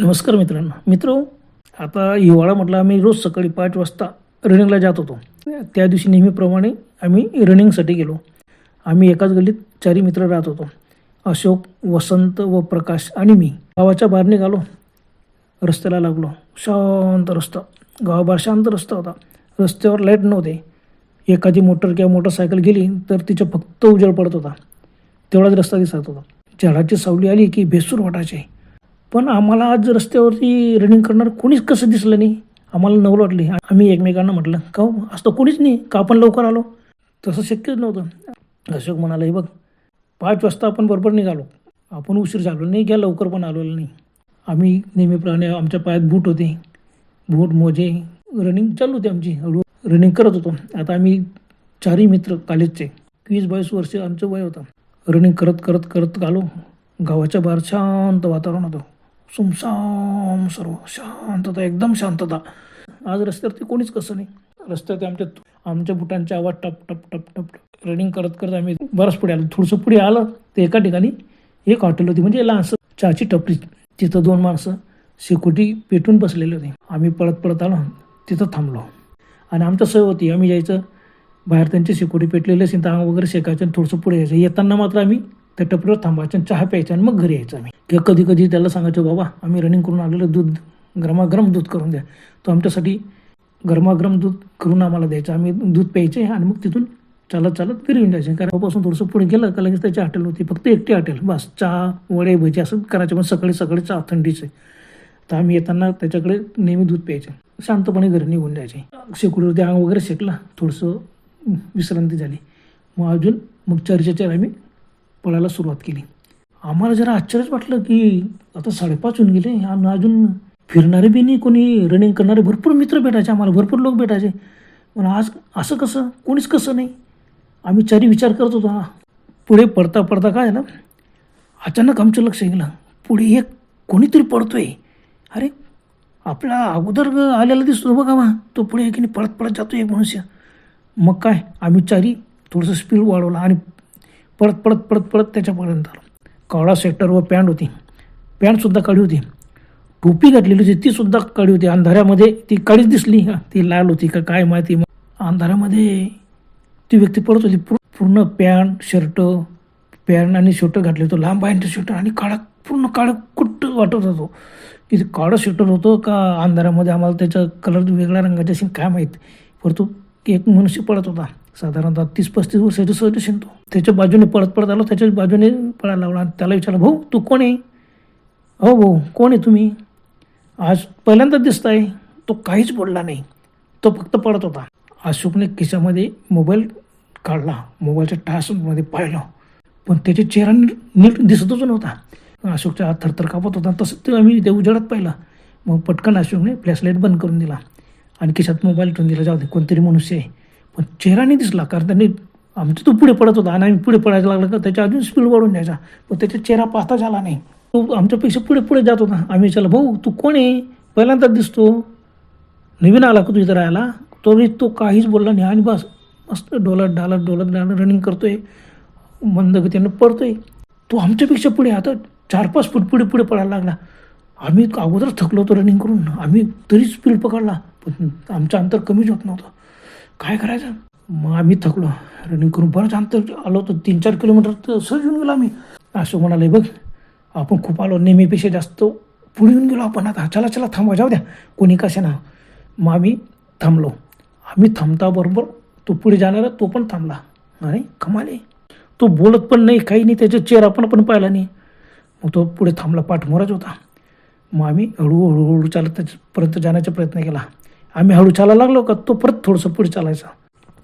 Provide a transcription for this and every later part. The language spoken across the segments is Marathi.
नमस्कार मित्रांनो. मित्र आता हिवाळा म्हटलं आम्ही रोज सकाळी पाच वाजता रनिंगला जात होतो. त्या दिवशी नेहमीप्रमाणे आम्ही रनिंगसाठी गेलो. आम्ही एकाच गल्लीत चारी मित्र राहत होतो. अशोक वसंत व प्रकाश आणि मी. गावाच्या बाहेर निघालो. रस्त्याला लागलो. शांत रस्ता. गावाबाहेर शांत रस्ता होता. रस्त्यावर लाइट नव्हते. एखादी मोटर किंवा मोटरसायकल गेली तर तिच्या फक्त उजेड पडत होता. तेवढाच रस्ता दिसत होता. झाडाची सावली आली की भेसूर वाटायचे. पण आम्हाला आज रस्त्यावरती रनिंग करणार कोणीच कसं दिसलं नाही. आम्हाला नवल वाटले. आम्ही एकमेकांना म्हटलं का हो? असतं तर कोणीच नाही. का आपण लवकर आलो? तसं शक्यच नव्हतं. अशोक म्हणाला हे बघ पाच वाजता आपण बरोबर निघालो. आपण उशीर झालो नाही घ्या लवकर पण आलेलो नाही. आम्ही नेहमीप्रमाणे आमच्या पायात बूट होते. बूट मोजे रनिंग चालू होती आमची. हळू रनिंग करत होतो. आता आम्ही चारही मित्र कॉलेजचे वीस बावीस वर्ष आमचं वय होतं. रनिंग करत करत करत आलो. गावाच्या बाहेर शांत वातावरण होतं. सुमसाम सर्व. शांतता एकदम शांतता. आज रस्त्यावरती कोणीच कसं नाही. रस्त्यावरती आमच्या आमच्या बुटांचे आवाज टप टप टप टप टप. रनिंग करत करत आम्ही बरंच पुढे आलो. थोडंसं पुढे आलं तर एका ठिकाणी एक हॉटेल होती. म्हणजे लहानसं चहाची टपरी. तिथं दोन माणसं शेकोटी पेटून बसलेले होते. आम्ही पळत पळत आलो. तिथं थांबलो. आणि आमचं सवय होती. आम्ही जायचं. बाहेर त्यांची शेकोटी पेटलेली असेल तर वगैरे शेकायचं आणि थोडंसं पुढे यायचं. येताना मात्र आम्ही त्या टपरीवर थांबायचं आणि चहा प्यायचा आणि मग घरी यायचं आम्ही. किंवा कधी कधी त्याला सांगायचो बाबा आम्ही रनिंग करून आलेलं दूध गरमागरम दूध करून द्या. तो आमच्यासाठी गरमागरम दूध करून आम्हाला द्यायचं. आम्ही दूध प्यायचे आणि मग तिथून चालत चालत घरी येऊन जायचे. कारण पासून थोडंसं पुढे गेलं का लगेच त्याची हॉटेल होती. फक्त एकटी हॉटेल बस चहा वडे भजी असं करायचे. पण सकाळी सकाळी चहा थंडीचे. तर आम्ही येताना त्याच्याकडे नेहमी दूध प्यायचे. शांतपणे घरी निघून जायचे. शेकडीवरती आंग वगैरे शेकला थोडंसं विश्रांती झाली. मग अजून मग चर्चेच्या आम्ही पळायला सुरुवात केली. आम्हाला जरा आश्चर्यच वाटलं की आता साडेपाच होऊन गेले. आणि अजून फिरणारे बी नाही कोणी रनिंग करणारे भरपूर मित्र भेटायचे आम्हाला भरपूर लोक भेटायचे. पण आज असं कसं? कोणीच कसं नाही. आम्ही चारी विचार करत होतो हा पुढे पडता पडता काय झालं? अचानक आमचं लक्ष गेलं पुढे एक कोणीतरी पडतोय. अरे आपला अगोदर आलेला दिसतो बघा वा तो पुढे एकीने पळत पळत जातो एक मनुष्य. मग काय? आम्ही चारी थोडंसं स्पीड वाढवला आणि पळत पळत पळत पळत त्याच्यापर्यंत. आलो काळा स्वेटर व पॅन्ट होती. पॅन्टसुद्धा काळी होती. टोपी घातलेली होती तीसुद्धा काळी होती. अंधाऱ्यामध्ये ती काळीच दिसली. ती लाल होती का काय माहिती. अंधाऱ्यामध्ये ती व्यक्ती पडत होती. पूर्ण पूर्ण पॅन्ट शर्ट पॅन्ट आणि शर्ट घातले होतं. लांब पॅन्ट शर्ट आणि काळा पूर्ण काळं कुट्ट वाटत होतो की ते काळं स्वेटर होतं का अंधारामध्ये? आम्हाला त्याचा कलर वेगळ्या रंगाचे असेल काय माहीत. परंतु एक मनुष्य पडत होता. साधारणतः तीस पस्तीस वर्षाचं सहज असेल त्याच्या बाजूने पळत पळत आलो त्याच्याच बाजूने पळायला लागला आणि त्याला विचारलं भाऊ तू कोण आहे? हो भाऊ कोण आहे तुम्ही? आज पहिल्यांदाच दिसत आहे तो काहीच बोलला नाही. तो फक्त पडत होता. अशोकने खिशामध्ये मोबाईल काढला. मोबाईलच्या टासमध्ये पाहिलं. पण त्याच्या चेहरा नीट दिसतच नव्हता. अशोकच्या हात थरथर कापत होता. तसं ते आम्ही ते उजेडात पाहिलं. मग पटकन अशोकने फ्लॅशलाईट बंद करून दिला. आणि खिशात मोबाईल ठेवून दिला. जाऊ दे कोणतरी मनुष्य आहे. पण चेहरा नाही दिसला कारण त्यांनी आमचं तो पुढे पडत होता. आणि आम्ही पुढे पडायला लागलं का त्याच्या अजून स्पीड वाढून द्यायचा पण त्याचा चेहरा पाहता झाला नाही. तो आमच्यापेक्षा पुढे पुढे जात होता. आम्ही विचारलं भाऊ तू कोण आहे? पहिल्यांदा दिसतो. नवीन आला का तू इथं राहायला? तो तो काहीच बोलला नाही. आणि बस मस्त डोलत डालत डोलत डालत रनिंग करतोय. मंद गतीनं पडतोय. तो आमच्यापेक्षा पुढे आता चार पाच फूट पुढे पुढे पडायला लागला. आम्ही अगोदर थकलो होतो रनिंग करून. आम्ही तरी स्पीड पकडला पण आमचं अंतर कमीच होत नव्हतं. काय करायचं? मग आम्ही थकलो. रनिंग करून बरंच अंतर आलो होतो. तीन चार किलोमीटर तर सहज येऊन गेलो आम्ही. असं म्हणाले बघ आपण खूप आलो. नेहमीपेक्षा जास्त पुढे येऊन गेलो आपण. आता चला चला थांबवा जाऊ द्या. कोणी कशा ना. मग आम्ही थांबलो. आम्ही थांबता बरोबर तो पुढे जाणारा तो पण थांबला. अरे कमाले तो बोलत पण नाही काही नाही. त्याचा चेहरा पण पण पाहिला नाही. मग तो पुढे थांबला. पाठमोराच होता. मग आम्ही हळूहळूहळू चालत त्याच्यापर्यंत जाण्याचा प्रयत्न केला. आम्ही हळू चालायला लागलो का तो परत थोडंसं पुढे चालायचा.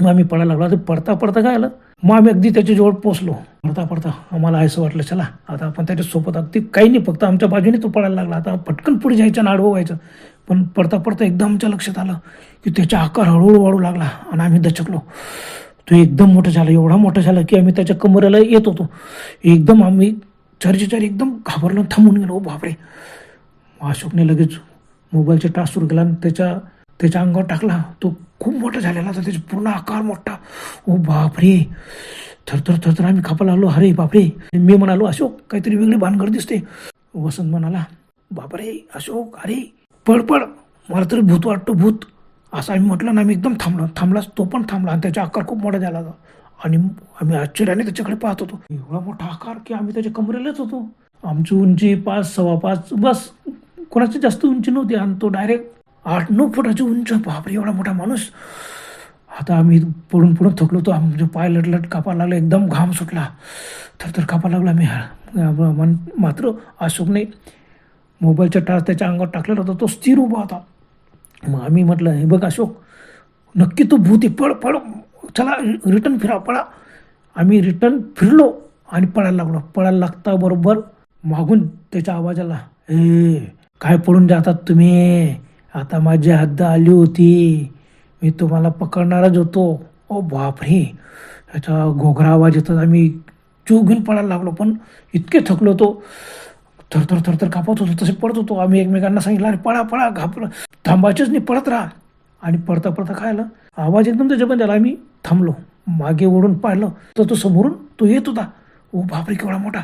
मग आम्ही पडायला लागलो. तर पडता पडता काय आलं? मग आम्ही अगदी त्याच्याजवळ पोचलो पडता पडता आम्हाला असं वाटलं चला आता आपण त्याच्यासोबत अगदी काही नाही फक्त आमच्या बाजूने तो पडायला लागला. आता पटकन पुढे जायचं आणि आडवं व्हायचं. पण पडता पडता एकदम आमच्या लक्षात आलं की त्याचा आकार हळूहळू वाढू लागला आणि आम्ही दचकलो. तो एकदम मोठा झाला एवढा मोठा झाला की आम्ही त्याच्या कमरेला येत होतो. एकदम आम्ही चारच्या एकदम घाबरलो थांबून गेलो. बापरे. अशोकने लगेच मोबाईलचे टास्क सुरू केला आणि त्याच्या त्याच्या अंगावर टाकला. तो खूप मोठा झालेला होता. त्याचा पूर्ण आकार मोठा. ओ बापरे. थरथर थरथर आम्ही खापाला लागलो अरे बापरे. मी म्हणालो अशोक काहीतरी वेगळी भानगड दिसते. वसंत म्हणाला बापरे अशोक अरे पड पड मला तरी भूत वाटतो भूत. असं आम्ही म्हटलं ना आम्ही एकदम थांबलो. थांबलाच तो पण थांबला आणि त्याचा आकार खूप मोठा झाला होता. आणि आम्ही आश्चर्याने त्याच्याकडे पाहत होतो. एवढा मोठा आकार की आम्ही त्याच्या कमरेलाच होतो. आमची उंची पाच सव्वा पाच बस. कोणाची जास्त उंची नव्हती आणि तो डायरेक्ट आठ नऊ फुटाची उंच. बापरे एवढा मोठा माणूस. आता आम्ही पडून पडून थकलो होतो. आमचे पाय लटलट कापायला लागले. एकदम घाम सुटला. थरथर कापायला लागला मी मन मात्र अशोकने मोबाईलचा टाच त्याच्या अंगावर टाकलेला होता. तो स्थिर उभा होता. मग आम्ही म्हटलं हे बघ अशोक नक्की तो भूती पळ पळ. चला रिटर्न फिरा पळा. आम्ही रिटर्न फिरलो आणि पळायला लागलो. पळायला लागता बरोबर मागून त्याच्या आवाजाला हे ए काय पळून जातात तुम्ही? आता माझी हद्द आली होती. मी तुम्हाला पकडणारच होतो. ओ बापरे. ह्याचा घोघरा आवाज येतात आम्ही चूक घेऊन पडायला लागलो पण इतके थकलो होतो. थरथर थरथर कापत होतो तसे पडत होतो. आम्ही एकमेकांना सांगितलं अरे पळा पळा घाबरं थांबायचेच नाही पळत राहा. आणि पडता पडता खायला आवाज एकदम त्याच्या पण त्याला. आम्ही थांबलो. मागे ओढून पाहिलं तर तो समोरून तो येत होता. ओ बापरे केवढा मोठा.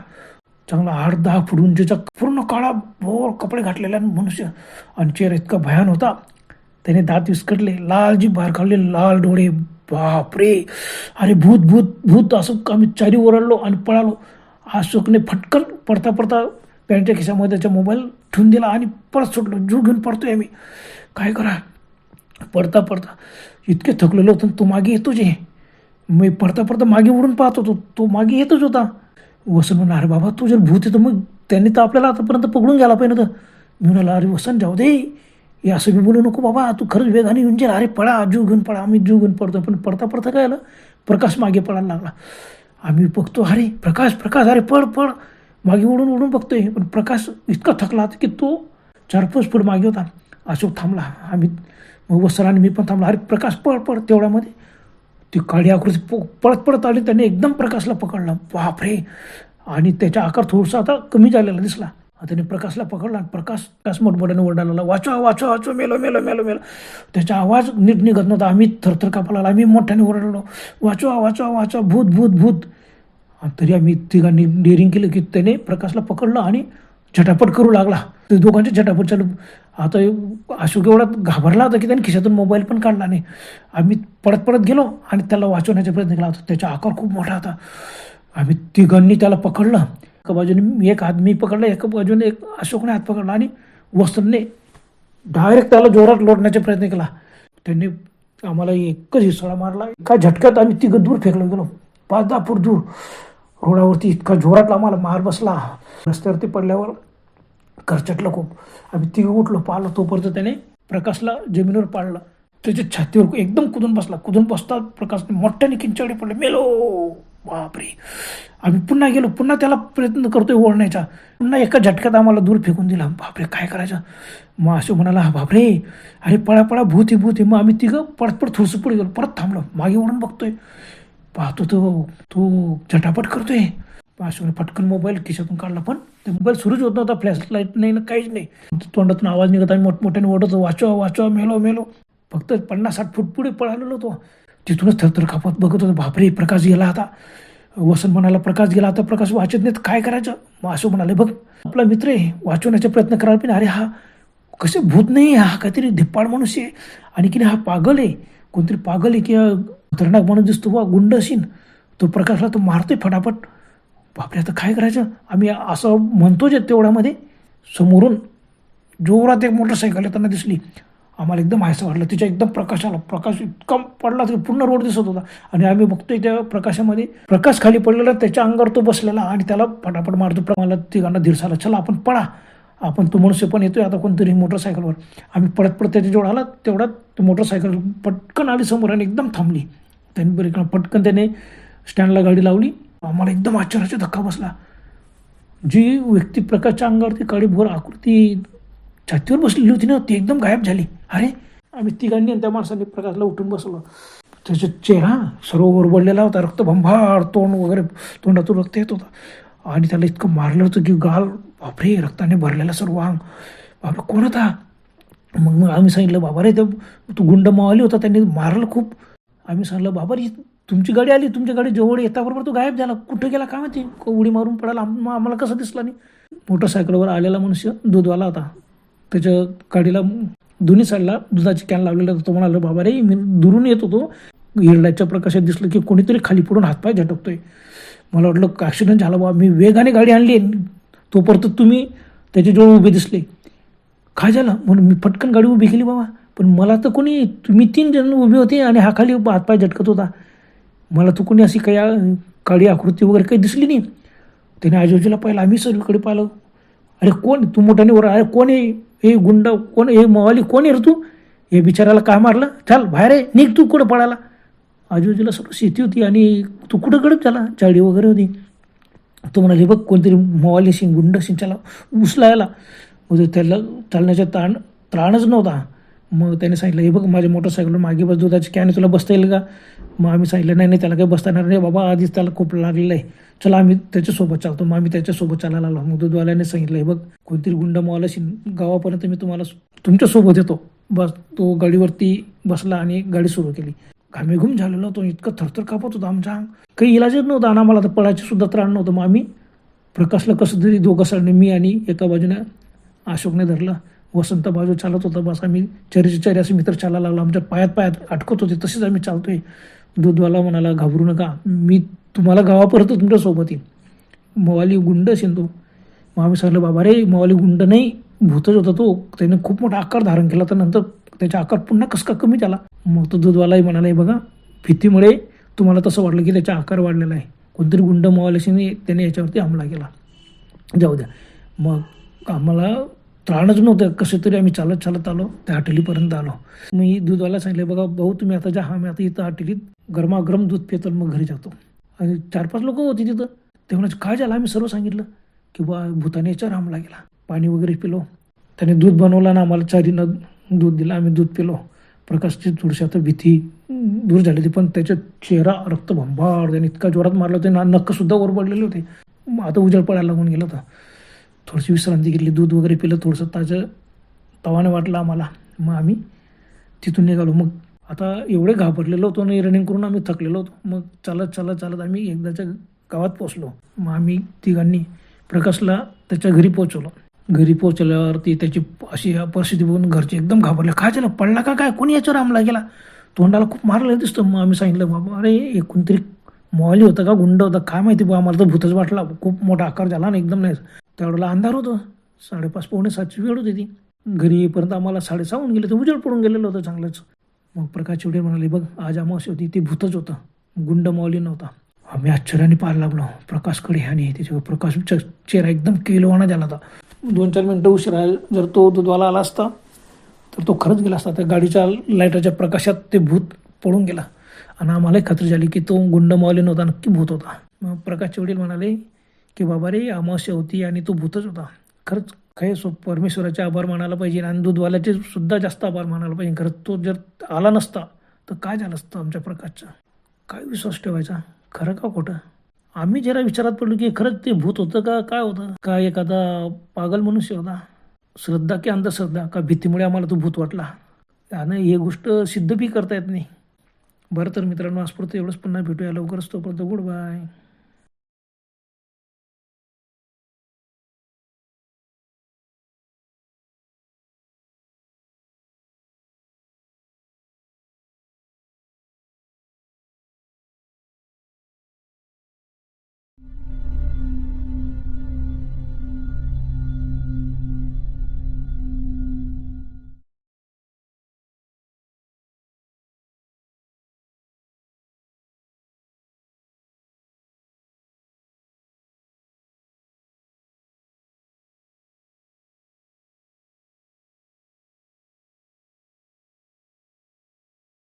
चांगला आठ दहा फूट उंचीचा पूर्ण काळा भोर कपडे घातलेला मनुष्य आणि चेहरा इतका भयान होता त्याने दात विस्कटले लाल जी बाहेर काढले लाल डोळे बापरे. अरे भूत भूत भूत असं आम्ही चारी ओरडलो आणि पळालो. अशोकने फटकन पडता पडता पॅन्टच्या खिशामध्ये त्याचा मोबाईल ठेवून दिला आणि परत सुटलो जीव घेऊन पडतोय आम्ही. काय करा? पडता पडता इतके थकलेलो होतो तो मागे येतो जे मी पडता पडता मागे उडून पाहत होतो. तो मागे येतच होता. वसन म्हणा अरे बाबा तू जर भूत येतो मग त्यांनी तर आपल्याला आतापर्यंत पकडून घ्यायला पाहिजे तर मी म्हणाला अरे वसन जाऊ दे. हे असं मी बोलू नको बाबा. तू खरंच वेगाने येऊन जाईल अरे पळा जीव घेऊन पळा. आम्ही जीव घेऊन पडतो पण पडता पडता काय आलं प्रकाश मागे पडायला लागला. आम्ही बघतो अरे प्रकाश प्रकाश अरे पळ पळ. मागे उडून उडून बघतोय. पण प्रकाश इतका थकला होता की तो चार पाच फूट मागे होता. अशोक थांबला. आम्ही मग वसर आणि मी पण थांबला. अरे प्रकाश पळ पळ. तेवढ्यामध्ये ती काळी आकृती प- पळत पळत आली त्याने एकदम प्रकाशला पकडला. बापरे! आणि त्याचा आकार थोडासा आता कमी झालेला दिसला. त्याने प्रकाशला पकडला आणि प्रकाश त्याच मोठमोठ्याने ओरडायला लागला वाचवा वाचो वाचो मेलो मेलो मेलो मेलो. त्याचा आवाज नीट निघत नव्हता. आम्ही थरथर कापाला लागला आम्ही मोठ्याने ओरडलो वाचवा वाचो वाचवा भूत भूत भूत. तरी आम्ही तिघांनी डेअरिंग केलं की त्याने प्रकाशला पकडलं आणि झटापट करू लागला. ते दोघांचे झटापट चालू. आता अशोक एवढा घाबरला होता की त्याने खिशातून मोबाईल पण काढला नाही. आम्ही पडत पडत गेलो आणि त्याला वाचवण्याचा प्रयत्न केला होता त्याचा आकार खूप मोठा होता. आम्ही तिघांनी त्याला पकडलं. एका बाजूने मी एक हात मी पकडला एका बाजूने एक अशोकने हात पकडला आणि वस्त्रने डायरेक्ट त्याला जोरात लोटण्याचा प्रयत्न केला. त्यांनी आम्हाला एकच हिसळा मारला. एका झटक्यात आम्ही तिघं दूर फेकलो गेलो. पाच दहा फूट दूर. रोडावरती इतका जोरात आम्हाला मार बसला. रस्त्यावरती पडल्यावर करचटलं खूप. आम्ही तिघं उठलो पाहिलं तोपर्यंत त्याने प्रकाशला जमिनीवर पाडलं. त्याच्या छातीवर एकदम कुदून बसला. कुदून बसता प्रकाशने मोठ्याने किंचाळी पडले. मेलो! बापरे! आम्ही पुन्हा गेलो. पुन्हा त्याला प्रयत्न करतोय ओढण्याचा पुन्हा एका झटक्यात आम्हाला दूर फेकून दिला. बापरे काय करायचं? मग असं म्हणाला बापरे! अरे पळा पळा भूत आहे भूत. आहे मग आम्ही तिघं पडत पडत थोडंसं पुढे गेलो. परत थांबलो. मागे ओढून बघतोय. पाहतो तो तो झटापट करतोय. अशोकने पटकन मोबाईल खिशातून काढला पण. ते मोबाईल सुरूच होत नव्हता. फ्लॅश लाइट नाही ना काहीच नाही. तोंडातून आवाज निघत आम्ही मोठमोठ्याने ओढतो वाचवा वाचवा मेलो मेलो. फक्त पन्नास साठ फूट पुढे पळालेलो होतो. तिथूनच थरथर कापत बघत होतो बापरे प्रकाश गेला आता. वसंत म्हणाला प्रकाश गेला आता प्रकाश वाचत नाहीत काय करायचं? मग असं म्हणाले बघ आपला मित्र आहे वाचवण्याचा प्रयत्न करायला पण अरे हा कसे भूत नाही हा काहीतरी धिप्पाड माणूस आहे. आणि की नाही हा पागल आहे कोणतरी पागल आहे किंवा खतरनाक माणूस दिसतो वा गुंड असेल तो प्रकाशला तो मारतोय फटाफट. बापरे आता काय करायचं? आम्ही असं म्हणतो जे तेवढ्यामध्ये. समोरून जोरात एक मोटरसायकल येताना दिसली. आम्हाला एकदम हायसं वाटलं. तिच्या एकदम प्रकाश आला प्रकाश इतका पडला की पूर्ण रोड दिसत होता. आणि आम्ही बघतोय त्या प्रकाशामध्ये प्रकाश खाली पडलेला त्याच्या अंगावर तो बसलेला आणि त्याला फटाफट मारतो. मला तिघांना धीरसाला चला आपण पळा. आपण तो मनुष्य पण येतोय आता कोणतरी मोटरसायकलवर. आम्ही पडत पडत त्याच्या जेवढा आला. तेवढा तो मोटरसायकल पटकन आली समोर आणि एकदम थांबली. त्यांनी बरी पटकन त्याने स्टँडला गाडी लावली. आम्हाला एकदम आश्चर्याचा धक्का बसला. जी व्यक्ती प्रकाशच्या अंगावरती काळीभोर आकृती छातीवर बसलेली होती ना ती एकदम गायब झाली. अरे आम्ही तिघांनी त्या माणसाने प्रकाशला उठून बसलो. त्याचा चेहरा सर्व ओरबडलेला होता. रक्तभंभार तोंड वगैरे तोंडातून रक्त येत होता. आणि त्याला इतकं मारलं होतं की गाल बापरे रक्ताने भरलेला सर्व अंग. बापरे कोण होता? मग मग आम्ही सांगितलं बाबा रे तो तो गुंड मावाली होता त्यांनी मारलं खूप. आम्ही सांगितलं बाबा रे तुमची गाडी आली तुमच्या गाडी जवळ येताबरोबर तो गायब झाला. कुठं गेला? काय माहिती? उडी मारून पडायला आम्हाला कसं दिसला नाही मोटरसायकलवर आलेला मनुष्य दूधवाला होता. त्याच्या गाडीला दोन्ही साईडला दुधाची कॅन लावलेला तो म्हणाला बाबा रे मी दुरून येत होतो. हिरड्याच्या प्रकाशात दिसलं की कोणीतरी खाली पडून हातपाय झटकतोय. मला वाटलं ॲक्सिडेंट झाला बाबा मी वेगाने गाडी आणली तोपर्यंत तुम्ही त्याच्याजवळ उभे दिसले. काय झालं? म्हणून मी पटकन गाडी उभी केली बाबा. पण मला तर कोणी तुम्ही तीन जण उभे होते आणि हा खाली हातपाय झटकत होता. मला तर कोणी अशी काही काळी आकृती वगैरे काही दिसली नाही. त्याने आजूबाजूला पाहिलं आम्ही सगळीकडे पाहिलं. अरे कोण तू मोठ्याने वर अरे कोण आहे हे गुंड कोण हे मवाली कोण आहे रे तू? हे बिचाराला काय मारलं? चाल बाहेर आहे निघ तू कुठं पळाला? आजूबाजूला सगळं शेती होती आणि तू कुठं गडप झाला? चाळी वगैरे होती. तो म्हणाले बघ कोणतरी मवाली सिंग गुंड शिंग त्याला उचलायला. मग त्याला चालण्याचा ताण त्राणच नव्हता. मग त्याने सांगितलं हे बघ माझ्या मोटरसायकलवर मागे बस दुधाची कॅन तुला बसता येईल का? मग आम्ही सांगितलं नाही नाही त्याला काही बसता येणार नाही. बाबा आधीच त्याला खूप लागलेलं आहे चला आम्ही त्याच्यासोबत चालतो. मग आम्ही त्याच्यासोबत चालायला लागलो मग दूधवाल्याने सांगितलं हे बघ कोणतरी गुंड मवाला शिन गावापर्यंत मी तुम्हाला तुमच्यासोबत येतो. बस तो गाडीवरती बसला आणि गाडी सुरू केली. घामेघूम झालेलो होतो. इतकं थरथर कापत होतं आमच्या अंग. काही इलाजच नव्हता. आणि आम्हाला तर पळायची सुद्धा त्राण नव्हतं. मग आम्ही प्रकाशला कसं तरी दोघं साडने मी आणि एका बाजूने अशोकने धरलं. वसंत बाजू चालत होता. बस आम्ही चेरीचे चेरी असे मित्र चालायला लागलो. आमच्या पायात पायात अटकत होते. तसेच आम्ही चालतोय. दूधवाला म्हणाला घाबरू नका. मी तुम्हाला गावापर्यंत तुमच्यासोबत येईन. मवाली गुंड असेल तो. मग आम्ही सांगलं बाबा रे मवाली गुंड नाही भूतच होता तो. त्याने खूप मोठा आकार धारण केला तर नंतर त्याचा आकार पुन्हा कसका कमी झाला? मग तो दूधवालाही म्हणाला "हे बघा भीतीमुळे तुम्हाला तसं वाटलं की त्याचा आकार वाढलेला आहे. कोणतरी गुंड मवाल्याशीने त्याने याच्यावरती हमला केला. जाऊ द्या. मग आम्हाला त्राणच नव्हतं. कसं तरी आम्ही चालत चालत आलो त्या हॉटेलीपर्यंत आलो. मी दूधवाला सांगितलं बघा भाऊ तुम्ही आता जा. हा मी आता इथं हॉटेलीत गरमागरम दूध पितो मग घरी जातो. आणि चार पाच लोक होती तिथं. ते म्हणायचे काय झालं? आम्ही सर्व सांगितलं की बा भूताने याच्यावर हमला गेला पाणी वगैरे पिलो. त्याने दूध बनवलं ना आम्हाला चारीनं दूध दिलं. आम्ही दूध पिलो. प्रकाशची थोडीशी आता भीती दूर झाली होती पण त्याचा चेहरा रक्तभंबार त्याने इतका जोरात मारला होता ना नक्कसुद्धा वर पडलेले होते. मग आता उजळ पडायला लागून गेलं होतं. थोडीशी विश्रांती घेतली दूध वगैरे पिलं थोडंसं ताजं तवाने वाटलं आम्हाला. मग आम्ही तिथून निघालो. मग आता एवढे घाबरलेलो होतो आणि रनिंग करून आम्ही थकलेलो होतो. मग चालत चालत चालत आम्ही एकदाच्या गावात पोचलो मग आम्ही तिघांनी प्रकाशला त्याच्या घरी पोचवलं घरी पोचल्यावरती त्याची अशी परिस्थिती बघून घरचे एकदम घाबरले. काय झालं? पडला का? काय? कोणी याच्यावर आमला गेला तोंडाला खूप मारलं दिसतं. मग आम्ही सांगितलं बाबा अरे हे कोणतरी मॉली होतं का? गुंड होता? काय माहिती बा? आम्हाला तर भूतच वाटला. खूप मोठा आकार झाला ना एकदम नाही त्यावेळेला अंधार होतं. साडेपाच पावणे सातची वेळ होती ती. घरी येईपर्यंत आम्हाला साडेसहा होऊन गेले तर उजेड पडून गेलेलं होतं चांगलंच. मग प्रकाश चिवडे म्हणाले बघ आज अमावस्या होती ती भूतच होतं. गुंड मौली नव्हता. आम्ही आश्चर्याने पाहायला लागलो. प्रकाशकडे ह्याने त्याच्यावर प्रकाशचा चेहरा एकदम केलवाना झाला होता. दोन चार मिनटं उशिरा जर तो दुधवाला आला असता तर तो खरंच गेला असता. त्या गाडीच्या लाईटाच्या प्रकाशात ते भूत पडून गेला. आणि आम्हालाही खात्री झाली की तो गुंड मावली नव्हता नक्की भूत होता. मग प्रकाशचे वडील म्हणाले की बाबा रे अमावस्या होती आणि तो भूतच होता. खरंच काही सो परमेश्वराचे आभार मानायला पाहिजे आणि दूधवाल्याचे सुद्धा जास्त आभार मानायला पाहिजे. खरंच तो जर आला नसता तर काय झालं असतं आमच्या प्रकाशचा? काय विश्वास ठेवायचा? खरं का खोटं? आम्ही जरा विचारात पडलो की खरंच ते भूत होतं का? काय होतं? का एखादा पागल मनुष्य होता? श्रद्धा की अंधश्रद्धा? का भीतीमुळे आम्हाला तो भूत वाटला? आणि ही गोष्ट सिद्ध बी करता येत नाही. बरं तर मित्रांनो आजपुरतं एवढंच. पुन्हा भेटूया लवकरच. तोपर्यंत गुड बाय.